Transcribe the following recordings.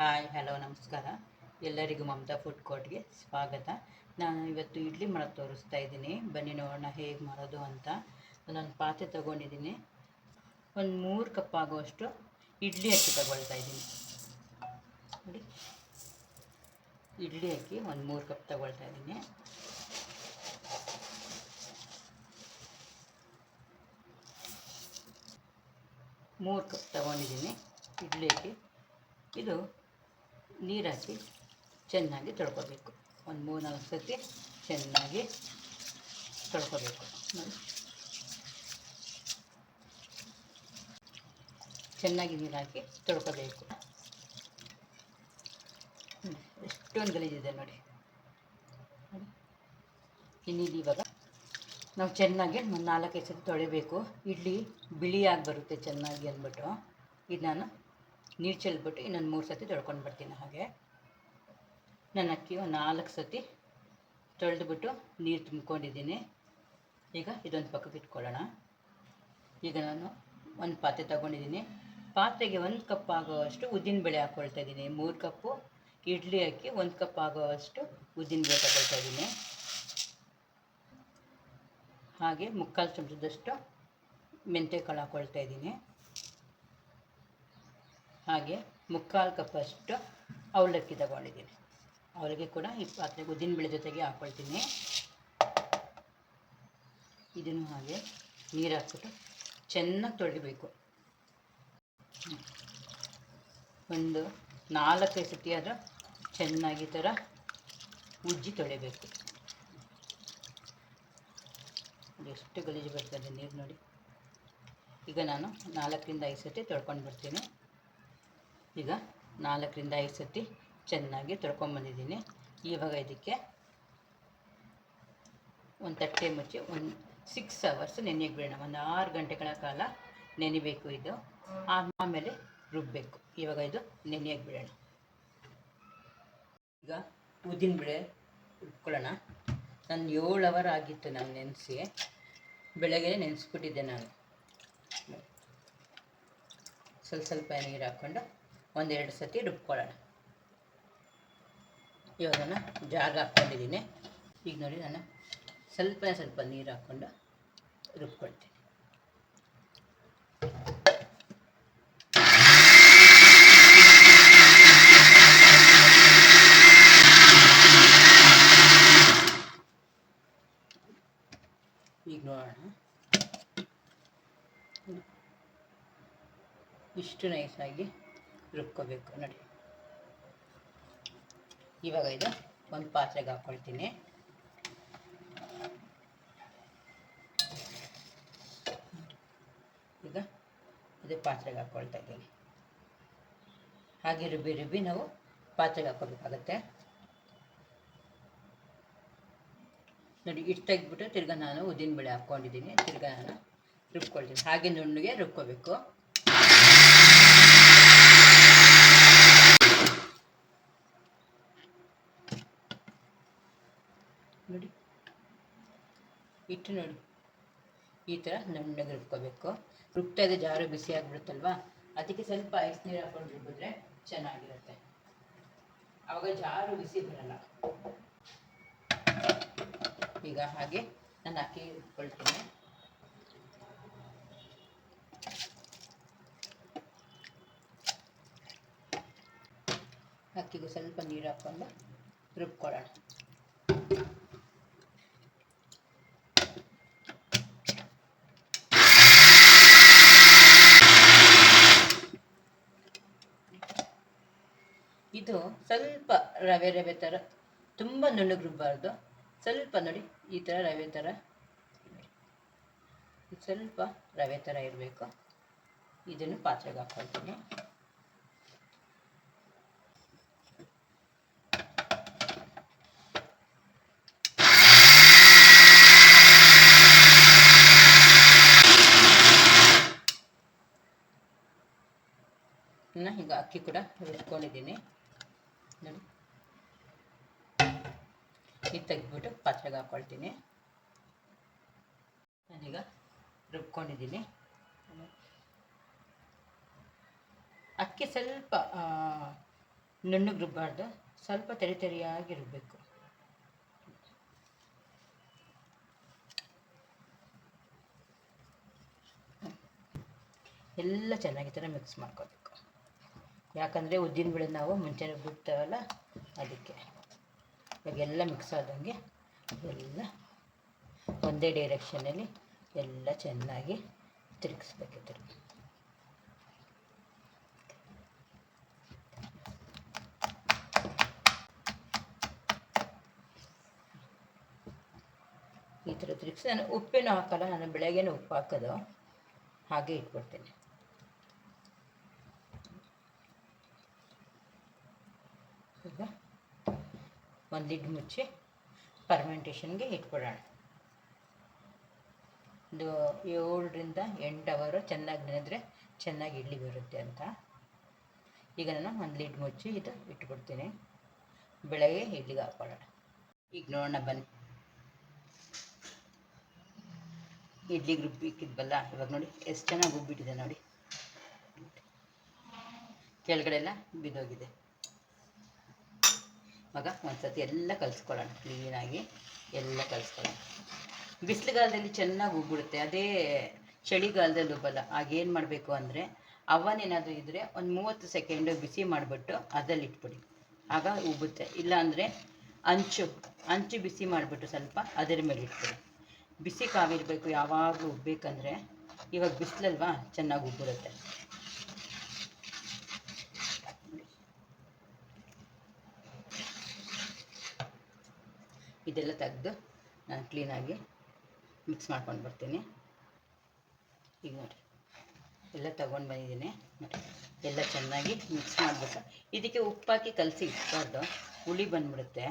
Hi, hello, ನಮಸ್ಕಾರ. ಎಲ್ಲರಿಗೂ Mamata food ಕೋರ್ಟ್ಗೆ ಸ್ವಾಗತ. ನಾನು ಇವತ್ತು ಇಡ್ಲಿ ಮಾಡೋದು ತೋರಿಸ್ತಾ ಇದ್ದೀನಿ. ಬನ್ನಿ ನೋಡೋಣ ಹೇಗೆ ಮಾಡೋದು ಅಂತ. ಒಂದೊಂದು ಪಾತ್ರೆ ತೊಗೊಂಡಿದ್ದೀನಿ. ಒಂದು ಮೂರು ಕಪ್ ಆಗುವಷ್ಟು ಇಡ್ಲಿ ಅಕ್ಕಿ ತಗೊಳ್ತಾ ಇದ್ದೀನಿ. ನೋಡಿ. ಇಡ್ಲಿ ಅಕ್ಕಿ ಒಂದು ಮೂರು ಕಪ್ ತಗೊಳ್ತಾ ಇದ್ದೀನಿ. ಮೂರು ಕಪ್ ತಗೊಂಡಿದ್ದೀನಿ ಇಡ್ಲಿ ಅಕ್ಕಿ. ಇದು ನೀರು ಚೆನ್ನಾಗಿ ತೊಳ್ಕೊಬೇಕು. ಒಂದು ಮೂರು ನಾಲ್ಕು ಸತಿ ಚೆನ್ನಾಗಿ ತೊಳ್ಕೊಬೇಕು. ಚೆನ್ನಾಗಿ ನೀರು ಹಾಕಿ ತೊಳ್ಕೊಬೇಕು. ಎಷ್ಟೊಂದು ಗಲೀಜಿದೆ ನೋಡಿ. ಇನ್ನಿದು ಇವಾಗ ನಾವು ಚೆನ್ನಾಗಿ ಒಂದು ನಾಲ್ಕೈದು ಸತಿ ತೊಳಿಬೇಕು. ಇಡ್ಲಿ ಬಿಳಿಯಾಗಿ ಬರುತ್ತೆ ಚೆನ್ನಾಗಿ ಅಂದ್ಬಿಟ್ಟು. ಇದು ನಾನು ನೀರು ಚೆಲ್ಬಿಟ್ಟು ಇನ್ನೊಂದು ಮೂರು ಸತಿ ತೊಳ್ಕೊಂಡು ಬರ್ತೀನಿ ಹಾಗೆ. ನನ್ನ ಅಕ್ಕಿ ಒಂದು ನಾಲ್ಕು ಸತಿ ತೊಳೆದುಬಿಟ್ಟು ನೀರು ತುಂಬ್ಕೊಂಡಿದ್ದೀನಿ. ಈಗ ಇದೊಂದು ಪಕ್ಕಕ್ಕೆ ಇಟ್ಕೊಳ್ಳೋಣ ಈಗ ನಾನು ಒಂದು ಪಾತ್ರೆ ತಗೊಂಡಿದ್ದೀನಿ. ಪಾತ್ರೆಗೆ ಒಂದು ಕಪ್ ಆಗೋವಷ್ಟು ಉದ್ದಿನಬೇಳೆ ಹಾಕ್ಕೊಳ್ತಾ ಇದ್ದೀನಿ. ಮೂರು ಕಪ್ಪು ಇಡ್ಲಿ ಅಕ್ಕಿ, ಒಂದು ಕಪ್ ಆಗೋವಷ್ಟು ಉದ್ದಿನಬೇಳೆ ತಗೊಳ್ತಾ ಇದ್ದೀನಿ. ಹಾಗೆ ಮುಕ್ಕಾಲು ಚಮಚದಷ್ಟು ಮೆಂತ್ಯಕಾಳು ಹಾಕ್ಕೊಳ್ತಾ ಇದ್ದೀನಿ. ಹಾಗೆ ಮುಕ್ಕಾಲು ಕಪ್ಪಷ್ಟು ಅವಲಕ್ಕಿ ತಗೊಂಡಿದ್ದೀನಿ. ಅವಲಕ್ಕಿ ಕೂಡ ಈ ಪಾತ್ರೆ ಉದ್ದಿನಬೇಳೆ ಜೊತೆಗೆ ಹಾಕ್ಕೊಳ್ತೀನಿ ಇದನ್ನು ಹಾಗೆ ನೀರು ಹಾಕ್ಬಿಟ್ಟು ಚೆನ್ನಾಗಿ ತೊಳಿಬೇಕು ಒಂದು ನಾಲ್ಕೈದು ಸತಿ ಆದರೂ ಚೆನ್ನಾಗಿ ಥರ ಉಜ್ಜಿ ತೊಳಿಬೇಕು. ಎಷ್ಟು ಗಲೀಜು ಬರ್ತದೆ ನೀರು ನೋಡಿ. ಈಗ ನಾನು ನಾಲ್ಕರಿಂದ ಐದು ಸತಿ ತೊಳ್ಕೊಂಡು ಬರ್ತೀನಿ. ಈಗ ನಾಲ್ಕರಿಂದ ಐದು ಸತಿ ಚೆನ್ನಾಗಿ ತೊಳ್ಕೊಂಬಂದಿದ್ದೀನಿ ಇವಾಗ ಇದಕ್ಕೆ ಒಂದು ತಟ್ಟೆ ಮುಚ್ಚಿ ಒಂದು ಸಿಕ್ಸ್ ಅವರ್ಸ್ ನೆನೆಯಕ್ಕೆ ಬಿಡೋಣ. ಒಂದು ಆರು ಗಂಟೆಗಳ ಕಾಲ ನೆನಿಬೇಕು ಇದು. ಆಮೇಲೆ ರುಬ್ಬಬೇಕು ಇವಾಗ ಇದು ನೆನೆಯಕ್ಕೆ ಬಿಡೋಣ. ಈಗ ಉದ್ದಿನಬೇಳೆ ರುಬ್ಕೊಳ್ಳೋಣ. ನಾನು ಏಳು ಅವರ್ ಆಗಿತ್ತು ನಾನು ನೆನೆಸಿ. ಬೆಳಗ್ಗೆ ನೆನೆಸ್ಬಿಟ್ಟಿದ್ದೆ ನಾನು. ಸ್ವಲ್ಪ ಸ್ವಲ್ಪ ನೀರು ಹಾಕ್ಕೊಂಡು ಒಂದೆರಡು ಸತಿ ರುಬ್ಕೊಳ್ಳೋಣ. ಇವಾಗ ನಾನು ಜಾಗ ಹಾಕ್ಕೊಂಡಿದ್ದೀನಿ. ಈಗ ನೋಡಿ ನಾನು ಸ್ವಲ್ಪ ಸ್ವಲ್ಪ ನೀರು ಹಾಕ್ಕೊಂಡು ರುಬ್ಕೊಳ್ತೀನಿ. ಈಗ ನೋಡೋಣ. ಇಷ್ಟು ನೈಸಾಗಿ ರುಬ್ಕೋಬೇಕು, ನೋಡಿ. ಇವಾಗ ಇದು ಒಂದು ಪಾತ್ರೆಗೆ ಹಾಕ್ಕೊಳ್ತೀನಿ ಈಗ ಇದು ಪಾತ್ರೆಗೆ ಹಾಕ್ಕೊಳ್ತಾ ಇದ್ದೀನಿ. ಹಾಗೆ ರುಬ್ಬಿ ರುಬ್ಬಿ ನಾವು ಪಾತ್ರೆಗೆ ಹಾಕ್ಕೋಬೇಕಾಗತ್ತೆ ನೋಡಿ, ಇಷ್ಟು ತೆಗೆದ್ಬಿಟ್ಟು ತಿರ್ಗಾ ನಾನು ಉದ್ದಿನಬೇಳೆ ಹಾಕ್ಕೊಂಡಿದ್ದೀನಿ. ತಿರ್ಗಾ ನಾನು ರುಬ್ಕೊಳ್ತೀನಿ. ಹಾಗೆ ನುಣ್ಣಗೆ ರುಬ್ಕೋಬೇಕು. ನೋಡಿ. ಇಟ್ಟು ನೋಡಿ. ಈ ಥರ ನುಣ್ಣಗೆ ರುಬ್ಕೋಬೇಕು. ರುಬ್ತಾ ಇದೆ ಜಾರು ಬಿಸಿ ಆಗಿಬಿಡುತ್ತಲ್ವಾ? ಅದಕ್ಕೆ ಸ್ವಲ್ಪ ಐಸ್ ನೀರು ಹಾಕೊಂಡು ರುಬ್ಬಿದ್ರೆ ಚೆನ್ನಾಗಿರುತ್ತೆ. ಆವಾಗ ಜಾರು ಬಿಸಿ ಬರಲ್ಲ. ಈಗ ಹಾಗೆ ನಾನು ಅಕ್ಕಿ ರುಬ್ಕೊಳ್ತೀನಿ. ಅಕ್ಕಿಗೂ ಸ್ವಲ್ಪ ನೀರು ಹಾಕ್ಕೊಂಡು ರುಬ್ಕೊಳ್ಳೋಣ ಇದು ಸ್ವಲ್ಪ ರವೆ ರವೆ ಥರ ತುಂಬ ನುಣ್ಣಗೆ ಸ್ವಲ್ಪ ನೋಡಿ, ಈ ಥರ ರವೆ ಥರ ಸ್ವಲ್ಪ ರವೆ ಥರ ಇರಬೇಕು. ಇದನ್ನು ಪಾತ್ರೆಗೆ ಹಾಕ್ಕೊಳ್ತೀನಿ ಈಗ ಅಕ್ಕಿ ಕೂಡ ರುಬ್ಕೊಂಡಿದ್ದೀನಿ ನೋಡಿ. ಇದು ತೆಗೆದ್ಬಿಟ್ಟು ಪಾತ್ರೆಗೆ ಹಾಕ್ಕೊಳ್ತೀನಿ ನಾನೀಗ ರುಬ್ಕೊಂಡಿದ್ದೀನಿ. ಅಕ್ಕಿ ಸ್ವಲ್ಪ ನುಣ್ಣಗೆ ರುಬ್ಬಾರ್ದು. ಸ್ವಲ್ಪ ತೆರಿ ತೆರಿಯಾಗಿ ರುಬ್ಬಬೇಕು ಎಲ್ಲ ಚೆನ್ನಾಗಿ ಥರ ಮಿಕ್ಸ್ ಮಾಡ್ಕೋಬೇಕು. ಯಾಕಂದರೆ ಉದ್ದಿನ ಬೇಳೆ ನಾವು ಮುಂಚೆನೇ ಬಿಡ್ತೇವಲ್ಲ, ಅದಕ್ಕೆ. ಇವಾಗೆಲ್ಲ ಮಿಕ್ಸ್ ಆದಂಗೆ ಎಲ್ಲ ಒಂದೇ ಡೈರೆಕ್ಷನಲ್ಲಿ ಎಲ್ಲ ಚೆನ್ನಾಗಿ ತಿರುಗಿಸ್ಬೇಕು ತಿರುಗಿ ಈ ಥರ ತಿರುಗಿಸಿ ನಾನು ಉಪ್ಪೇನೂ ಹಾಕಲ್ಲ, ನಾನು ಬೆಳಗ್ಗೆನೇ ಉಪ್ಪು ಹಾಕೋದು, ಹಾಗೆ ಇಟ್ಬಿಡ್ತೀನಿ. ಈಗ ಒಂದು ಲಿಡ್ ಮುಚ್ಚಿ ಪರ್ಮೆಂಟೇಷನ್ಗೆ ಇಟ್ಬಿಡೋಣ. ಒಂದು ಏಳರಿಂದ ಎಂಟು ಅವರು ಚೆನ್ನಾಗಿ ನೆನೆದ್ರೆ ಚೆನ್ನಾಗಿ ಇಡ್ಲಿ ಬರುತ್ತೆ ಅಂತ. ಈಗ ನಾನು ಒಂದು ಲಿಡ್ ಮುಚ್ಚಿ ಇದು ಇಟ್ಬಿಡ್ತೀನಿ. ಬೆಳಗ್ಗೆ ಇಡ್ಲಿಗೆ ಹಾಕೊಳ್ಳೋಣ ಈಗ ನೋಡೋಣ ಬನ್ನಿ. ಇಡ್ಲಿಗೆ ರುಬ್ಬಿಕ್ಕಿದ್ವಲ್ಲ ಇವಾಗ ನೋಡಿ ಎಷ್ಟು ಚೆನ್ನಾಗಿ ರುಬ್ಬಿಟ್ಟಿದೆ ನೋಡಿ. ಕೆಳಗಡೆ ಎಲ್ಲ ಬಿದ್ದೋಗಿದೆ. ಮಗ, ಒಂದ್ಸತಿ ಎಲ್ಲ ಕಲಿಸ್ಕೊಳ್ಳೋಣ ಕ್ಲೀನಾಗಿ ಎಲ್ಲ ಕಲಿಸ್ಕೊಳ್ಳೋಣ. ಬಿಸಿಲುಗಾಲದಲ್ಲಿ ಚೆನ್ನಾಗಿ ಉಬ್ಬಿಡುತ್ತೆ. ಅದೇ ಚಳಿಗಾಲದಲ್ಲಿ ಉಬ್ಬಲ್ಲ. ಆಗೇನು ಮಾಡಬೇಕು ಅಂದರೆ, ಅವನ್ ಏನಾದರೂ ಇದ್ದರೆ ಒಂದು ಮೂವತ್ತು ಸೆಕೆಂಡು ಬಿಸಿ ಮಾಡಿಬಿಟ್ಟು ಅದರಲ್ಲಿ ಇಟ್ಬಿಡಿ. ಆಗ ಉಬ್ಬುತ್ತೆ. ಇಲ್ಲ ಅಂದರೆ ಅಂಚು ಅಂಚು ಬಿಸಿ ಮಾಡಿಬಿಟ್ಟು ಸ್ವಲ್ಪ ಅದರ ಮೇಲೆ ಇಟ್ಬಿಡಿ. ಬಿಸಿ ಕಾವಿರಬೇಕು, ಯಾವಾಗಲೂ ಉಬ್ಬೇಕಂದ್ರೆ ಇವಾಗ ಬಿಸಿಲಲ್ವಾ, ಚೆನ್ನಾಗಿ ಉಬ್ಬಿರುತ್ತೆ. ಇದೆಲ್ಲ ತೆಗೆದು ನಾನು ಕ್ಲೀನಾಗಿ ಮಿಕ್ಸ್ ಮಾಡ್ಕೊಂಡು ಬರ್ತೀನಿ. ಈಗ ನೋಡಿ, ಎಲ್ಲ ತಗೊಂಡು ಬಂದಿದ್ದೀನಿ. ನೋಡಿ, ಎಲ್ಲ ಚೆನ್ನಾಗಿ ಮಿಕ್ಸ್ ಮಾಡಬೇಕು ಇದಕ್ಕೆ ಉಪ್ಪಾಕಿ ಕಲಸಿ ಇಟ್ಬಾರ್ದು. ಹುಳಿ ಬಂದ್ಬಿಡುತ್ತೆ.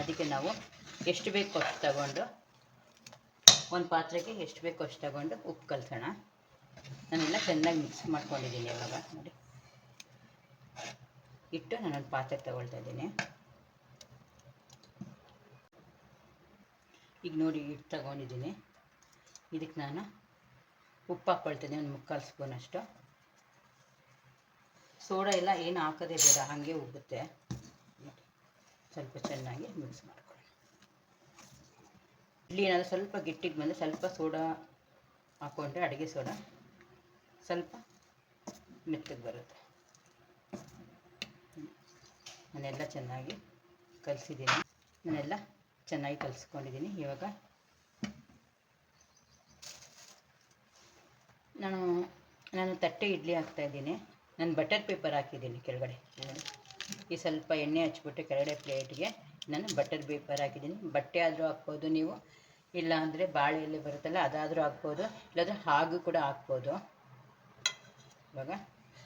ಅದಕ್ಕೆ ನಾವು ಎಷ್ಟು ಬೇಕು ಅಷ್ಟು ತಗೊಂಡು, ಒಂದು ಪಾತ್ರೆಗೆ ಎಷ್ಟು ಬೇಕು ಅಷ್ಟು ತಗೊಂಡು ಉಪ್ಪು ಕಲಸೋಣ. ನಾನೆಲ್ಲ ಚೆನ್ನಾಗಿ ಮಿಕ್ಸ್ ಮಾಡ್ಕೊಂಡಿದ್ದೀನಿ ಇವಾಗ. ನೋಡಿ, ಇಟ್ಟು ನಾನೊಂದು ಪಾತ್ರೆ ತಗೊಳ್ತಾ ಇದ್ದೀನಿ. ಈಗ ನೋಡಿ ಇಟ್ಟು ತಗೊಂಡಿದ್ದೀನಿ. ಇದಕ್ಕೆ ನಾನು ಉಪ್ಪು ಹಾಕ್ಕೊಳ್ತೀನಿ ಒಂದು ಮುಕ್ಕಾಲು ಸ್ಪೂನಷ್ಟು. ಸೋಡಾ ಎಲ್ಲ ಏನು ಹಾಕೋದೇ ಬೇಡ, ಹಾಗೆ ಉಬ್ಬುತ್ತೆ. ಸ್ವಲ್ಪ ಚೆನ್ನಾಗಿ ಮಿಕ್ಸ್ ಮಾಡ್ಕೊಳ್ಳಿ ಇಡ್ಲಿ ಏನಾದರೂ ಸ್ವಲ್ಪ ಗಿಟ್ಟಿಗೆ ಬಂದರೆ ಸ್ವಲ್ಪ ಸೋಡಾ ಹಾಕ್ಕೊಂಡ್ರೆ ಅಡುಗೆ ಸೋಡಾ ಸ್ವಲ್ಪ ಮೆತ್ತಗೆ ಬರುತ್ತೆ. ನಾನೆಲ್ಲ ಚೆನ್ನಾಗಿ ಕಲಿಸಿದ್ದೀನಿ. ನಾನೆಲ್ಲ ಚೆನ್ನಾಗಿ ಕಲಿಸ್ಕೊಂಡಿದ್ದೀನಿ. ಇವಾಗ ನಾನು ನಾನು ತಟ್ಟೆ ಇಡ್ಲಿ ಹಾಕ್ತಾಯಿದ್ದೀನಿ ನಾನು ಬಟರ್ ಪೇಪರ್ ಹಾಕಿದ್ದೀನಿ ಕೆಳಗಡೆ. ಈ ಸ್ವಲ್ಪ ಎಣ್ಣೆ ಹಚ್ಬಿಟ್ಟು ಕೆಳಗಡೆ ಪ್ಲೇಟ್ಗೆ ನಾನು ಬಟರ್ ಪೇಪರ್ ಹಾಕಿದ್ದೀನಿ. ಬಟ್ಟೆ ಆದರೂ ಹಾಕ್ಬೋದು ನೀವು. ಇಲ್ಲ ಅಂದರೆ ಬಾಳೆ ಎಲೆ ಬರುತ್ತಲ್ಲ, ಅದಾದರೂ ಹಾಕ್ಬೋದು. ಇಲ್ಲಾಂದರೆ ಹಾಗೂ ಕೂಡ ಹಾಕ್ಬೋದು. ಇವಾಗ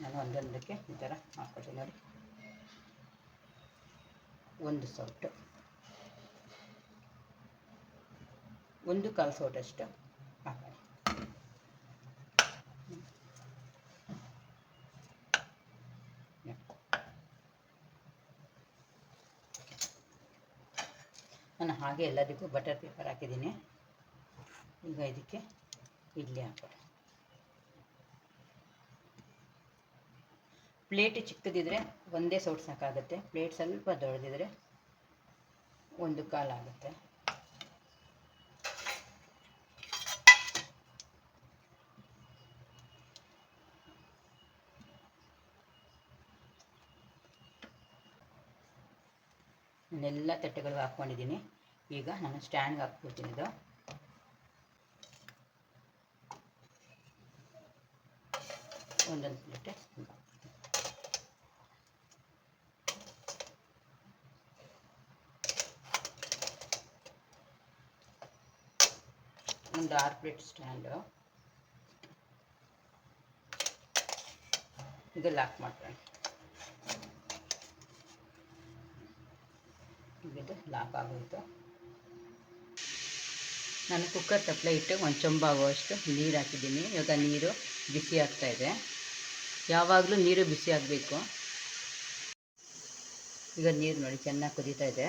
ನಾನು ಒಂದೊಂದಕ್ಕೆ ಈ ಥರ ಹಾಕ್ಬೋದು ನೋಡಿ. ಒಂದು ಸೌಟು ಒಂದು ಕಾಲು ಸೌಟಷ್ಟು ನಾನು ಹಾಗೆ ಎಲ್ಲದಕ್ಕೂ ಬಟರ್ ಪೇಪರ್ ಹಾಕಿದ್ದೀನಿ. ಈಗ ಇದಕ್ಕೆ ಇಡ್ಲಿ ಹಾಕೋಣ ಪ್ಲೇಟ್ ಚಿಕ್ಕದಿದ್ರೆ ಒಂದೇ ಸೌಟ್ ಸಾಕಾಗುತ್ತೆ. ಪ್ಲೇಟ್ ಸ್ವಲ್ಪ ದೊಡ್ಡದಿದ್ರೆ ಒಂದು ಕಾಲು ಆಗುತ್ತೆ. ನಾನೆಲ್ಲ ತಟ್ಟೆಗಳು ಹಾಕ್ಕೊಂಡಿದ್ದೀನಿ. ಈಗ ನಾನು ಸ್ಟ್ಯಾಂಡ್ಗೆ ಹಾಕ್ಬಿಡ್ತೀನಿ ಇದು. ಒಂದೊಂದು ಪ್ಲೇಟೆ. ಒಂದು ಆರು ಪ್ಲೇಟ್ ಸ್ಟ್ಯಾಂಡು. ಇದು ಲಾಕ್ ಮಾಡ್ಕೊಳ್ಳಿ. ಇದು ಲಾಕ್ ಆಗೋಯ್ತು. ನಾನು ಕುಕ್ಕರ್ ತಪ್ಪಲೆ ಇಟ್ಟು ಒಂದು ಚೊಂಬಾಗುವಷ್ಟು ನೀರು ಹಾಕಿದ್ದೀನಿ. ಇವಾಗ ನೀರು ಬಿಸಿ ಆಗ್ತಾ ಇದೆ. ಯಾವಾಗಲೂ ನೀರು ಬಿಸಿ ಆಗಬೇಕು. ಈಗ ನೀರು ನೋಡಿ ಚೆನ್ನಾಗಿ ಕುದೀತಾ ಇದೆ.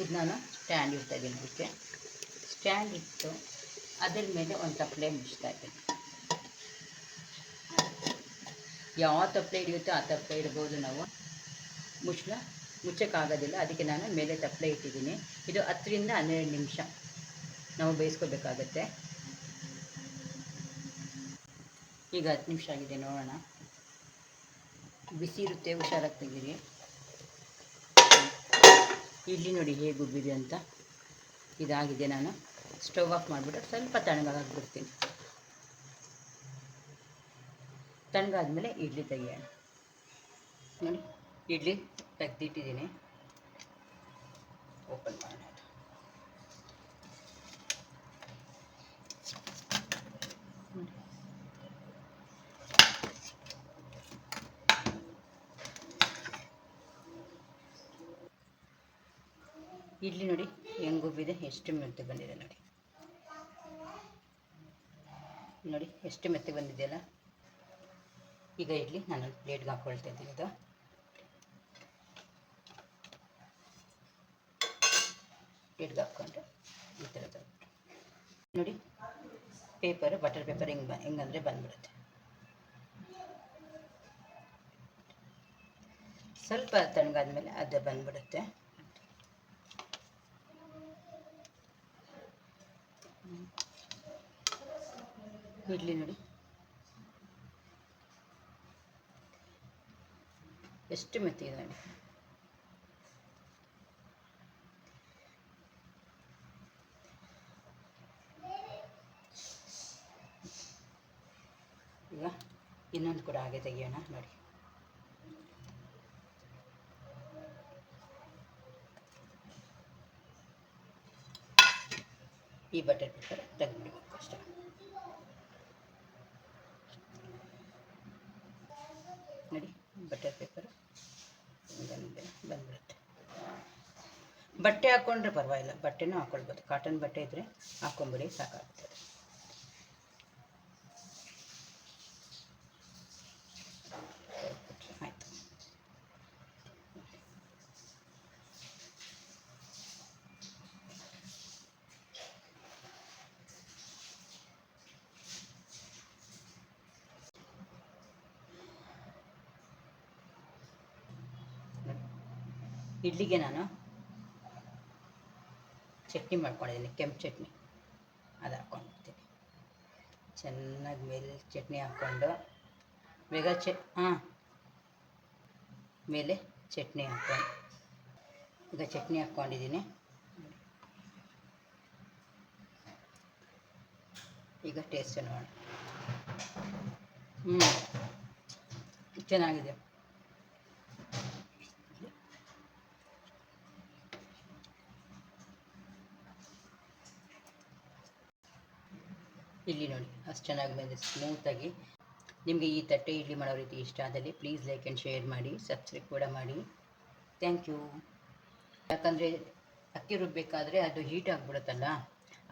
ಇದು ನಾನು ಸ್ಟ್ಯಾಂಡ್ ಇಡ್ತಾ ಇದ್ದೀನಿ ಅದಕ್ಕೆ ಸ್ಟ್ಯಾಂಡ್ ಇಟ್ಟು ಅದ್ರ ಮೇಲೆ ಒಂದು ತಪ್ಪಲೆ ಮುಚ್ತಾ ಇದ್ದೀನಿ. ಯಾವ ತಪ್ಪಲೆ ಹಿಡಿಯುತ್ತೋ ಆ ತಪ್ಪಲೆ ಇಡ್ಬೋದು ನಾವು ಮುಚ್ಚಳ ಮುಚ್ಚೋಕ್ಕಾಗೋದಿಲ್ಲ. ಅದಕ್ಕೆ ನಾನು ಮೇಲೆ ತಪ್ಪಲೆ ಇಟ್ಟಿದ್ದೀನಿ. ಇದು ಹತ್ತರಿಂದ ಹನ್ನೆರಡು ನಿಮಿಷ ನಾವು ಬೇಯಿಸ್ಕೋಬೇಕಾಗತ್ತೆ. ಈಗ ಹತ್ತು ನಿಮಿಷ ಆಗಿದೆ ನೋಡೋಣ. ಬಿಸಿ ಇರುತ್ತೆ ಹುಷಾರಾಗಿ ತೆಗೀರಿ ಇಲ್ಲಿ ನೋಡಿ ಹೇಗೆ ಉಬ್ಬಿದೆ ಅಂತ. ಇದಾಗಿದೆ ನಾನು. ಸ್ಟವ್ ಆಫ್ ಮಾಡಿಬಿಟ್ಟು ಸ್ವಲ್ಪ ತಣ್ಣಗಾಗಿ ತಣ್ಣಗಾದ್ಮೇಲೆ ಇಡ್ಲಿ ತೆಗಿಯೋಣ. ನೋಡಿ, ಇಡ್ಲಿ ತೆಗೆದಿಟ್ಟಿದ್ದೀನಿ. ಓಪನ್ ಮಾಡೋಣ. ಇಡ್ಲಿ ನೋಡಿ ಹೆಂಗುಬ್ಬಿದೆ ಎಷ್ಟು ಮೆತ್ತಗೆ ಬಂದಿದೆ ನೋಡಿ. ನೋಡಿ, ಎಷ್ಟು ಮೆತ್ತಗೆ ಬಂದಿದೆಯಲ್ಲ? ಈಗ ಇಡ್ಲಿ, ನಾನು ಪ್ಲೇಟ್ಗೆ ಹಾಕ್ಕೊಳ್ತಾ ಇದ್ದೀನಿ ಇದು. ಪ್ಲೇಟ್ಗೆ ಹಾಕ್ಕೊಂಡು ಈ ಥರದ್ದು ನೋಡಿ, ಪೇಪರ್, ಬಟರ್ ಪೇಪರ್ ಹಿಂಗೆ ಹೆಂಗಂದರೆ ಬಂದ್ಬಿಡುತ್ತೆ. ಸ್ವಲ್ಪ ತಣ್ಣಗಾದ್ಮೇಲೆ ಅದು ಬಂದ್ಬಿಡುತ್ತೆ. ಇಡ್ಲಿ ನೋಡಿ. ಎಷ್ಟು ಮೆತ್ತಿಗೆ ನೋಡಿ. ಈಗ ಇನ್ನೊಂದು ಕೂಡ ಹಾಗೆ ತೆಗಿಯೋಣ ನೋಡಿ. ಈ ಬಟರ್ ಪೇಪರ್ ತೆಗೆದ್ಬಿಡ್ಬೇಕು ಅಷ್ಟೇ ನೋಡಿ ಬಟರ್ ಪೇಪರ್ ಬಂದು ಬಂದ್ಬಿಡುತ್ತೆ ಹಾಕ್ಕೊಂಡ್ರೆ ಪರವಾಗಿಲ್ಲ. ಬಟ್ಟೆನೂ ಹಾಕ್ಕೊಳ್ಬೋದು ಕಾಟನ್ ಬಟ್ಟೆ ಇದ್ದರೆ ಹಾಕ್ಕೊಂಬಿಡಿ ಸಾಕಾಗ್ತದೆ. ಆಯಿತು. ಇಡ್ಲಿಗೆ ನಾನು ಚಟ್ನಿ ಮಾಡ್ಕೊಂಡಿದ್ದೀನಿ ಕೆಂಪು ಚಟ್ನಿ. ಅದು ಹಾಕ್ಕೊಂಡಿರ್ತೀನಿ ಚೆನ್ನಾಗಿ ಮೇಲೆ ಚಟ್ನಿ ಹಾಕ್ಕೊಂಡು, ಬೇಗ ಚ, ಹಾಂ. ಮೇಲೆ ಚಟ್ನಿ ಹಾಕ್ಕೊಂಡು ಈಗ ಚಟ್ನಿ ಹಾಕ್ಕೊಂಡಿದ್ದೀನಿ. ಈಗ ಟೇಸ್ಟ್ ನೋಡೋಣ. ಹ್ಞೂ ಚೆನ್ನಾಗಿದೆ ಇಲ್ಲಿ ನೋಡಿ ಚೆನ್ನಾಗಿ ಬಂದಿದೆ ಸ್ಮೂತಾಗಿ ನಿಮಗೆ ಈ ತಟ್ಟೆ ಇಡ್ಲಿ ಮಾಡೋ ರೀತಿ ಇಷ್ಟ ಆದಲ್ಲಿ ಪ್ಲೀಸ್ ಲೈಕ್ ಆ್ಯಂಡ್ ಶೇರ್ ಮಾಡಿ ಸಬ್ಸ್ಕ್ರೈಬ್ ಕೂಡ ಮಾಡಿ. ಥ್ಯಾಂಕ್ ಯು ಯಾಕಂದರೆ ಅಕ್ಕಿ ರುಬ್ಬಬೇಕಾದ್ರೆ ಅದು ಹೀಟ್ ಆಗಿಬಿಡುತ್ತಲ್ಲ,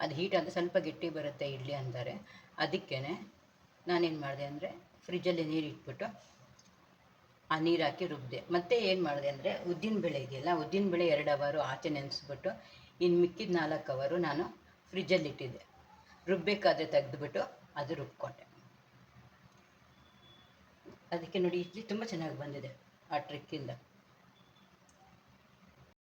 ಅದು ಹೀಟ್ ಆದರೆ ಸ್ವಲ್ಪ ಗಟ್ಟಿ ಬರುತ್ತೆ ಇಡ್ಲಿ ಅಂತಾರೆ. ಅದಕ್ಕೇ ನಾನೇನು ಮಾಡಿದೆ ಅಂದರೆ ಫ್ರಿಜ್ಜಲ್ಲಿ ನೀರು ಇಟ್ಬಿಟ್ಟು ಆ ನೀರು ಹಾಕಿ ರುಬ್ಬಿದೆ ಮತ್ತೆ ಏನು ಮಾಡಿದೆ ಅಂದರೆ ಉದ್ದಿನ ಬೇಳೆ ಇದೆಯಲ್ಲ, ಉದ್ದಿನ ಬೇಳೆ ಎರಡು ಅವರು ಆಚೆ ನೆನೆಸ್ಬಿಟ್ಟು ಇನ್ನು ಮಿಕ್ಕಿದ ನಾಲ್ಕು ಅವರು ನಾನು ಫ್ರಿಜ್ಜಲ್ಲಿ ಇಟ್ಟಿದ್ದೆ. ರುಬ್ಬಬೇಕಾದ್ರೆ ತೆಗೆದುಬಿಟ್ಟು ಅದು ರುಬ್ಕೊಂಡೆ. ಅದಕ್ಕೆ ನೋಡಿ ಇಡ್ಲಿ ತುಂಬ ಚೆನ್ನಾಗಿ ಬಂದಿದೆ ಆ ಟ್ರಿಕ್ಕಿಂದ